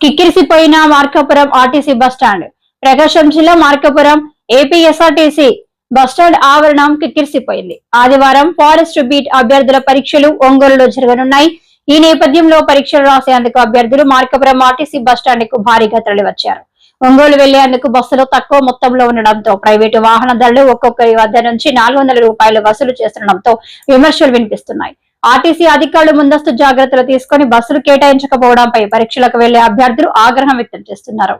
కిక్కిరిసిపోయిన Markapuram RTC bus stand Prakasam జిల్లా Markapuram APSRTC bus stand ఆవరణం కిక్కిరిసిపోయింది. ఆదివారం ఫారెస్ట్ బీట్ అభ్యర్థుల పరీక్షలు ఒంగోలులో జరగనున్నాయి. ఈ నేపథ్యంలో పరీక్షలు రాసేందుకు అభ్యర్థులు మార్కాపురం ఆర్టీసీ బస్టాండ్కు భారీగా తరలివచ్చారు. ఒంగోలు వెళ్ళేందుకు బస్సులు తక్కువ మొత్తంలో ఉండడంతో ప్రైవేటు వాహనదారులు ఒక్కొక్కరి వద్ద నుంచి నాలుగు వందల రూపాయలు వసూలు చేస్తుండటంతో విమర్శలు వినిపిస్తున్నాయి. ఆర్టీసీ అధికారులు ముందస్తు జాగ్రత్తలు తీసుకుని బస్సులు కేటాయించకపోవడంపై పరీక్షలకు వెళ్ళే అభ్యర్థులు ఆగ్రహం వ్యక్తం చేస్తున్నారు.